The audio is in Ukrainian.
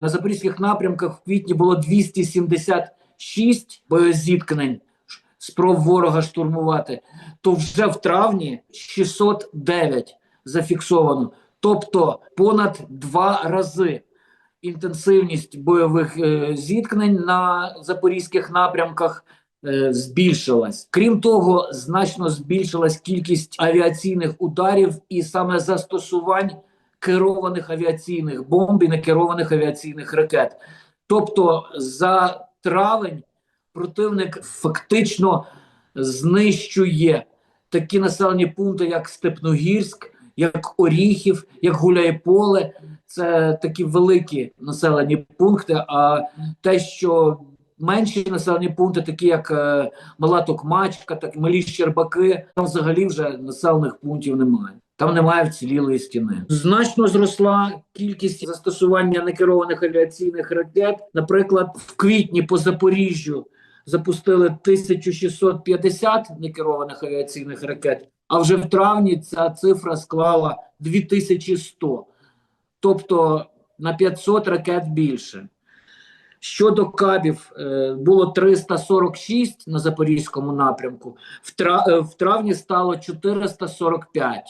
На запорізьких напрямках в квітні було 276 боєзіткнень спроб ворога штурмувати, то вже в травні 609 зафіксовано, тобто понад два рази інтенсивність бойових е, зіткнень на запорізьких напрямках е, збільшилась. Крім того, значно збільшилась кількість авіаційних ударів і саме застосувань керованих авіаційних бомб і некерованих авіаційних ракет. Тобто, за травень противник фактично знищує такі населені пункти, як Степногірськ, як Оріхів, як Гуляйполе. Це такі великі населені пункти. А те, що менші населені пункти, такі як е, Мала Токмачка, так малі Щербаки, там взагалі вже населених пунктів немає. Там немає вцілілої стіни. Значно зросла кількість застосування некерованих авіаційних ракет. Наприклад, в квітні по Запоріжжю запустили 1650 некерованих авіаційних ракет, а вже в травні ця цифра склала 2100. Тобто на 500 ракет більше. Щодо кабів, е, було 346 на запорізькому напрямку, в, е, в травні стало 445.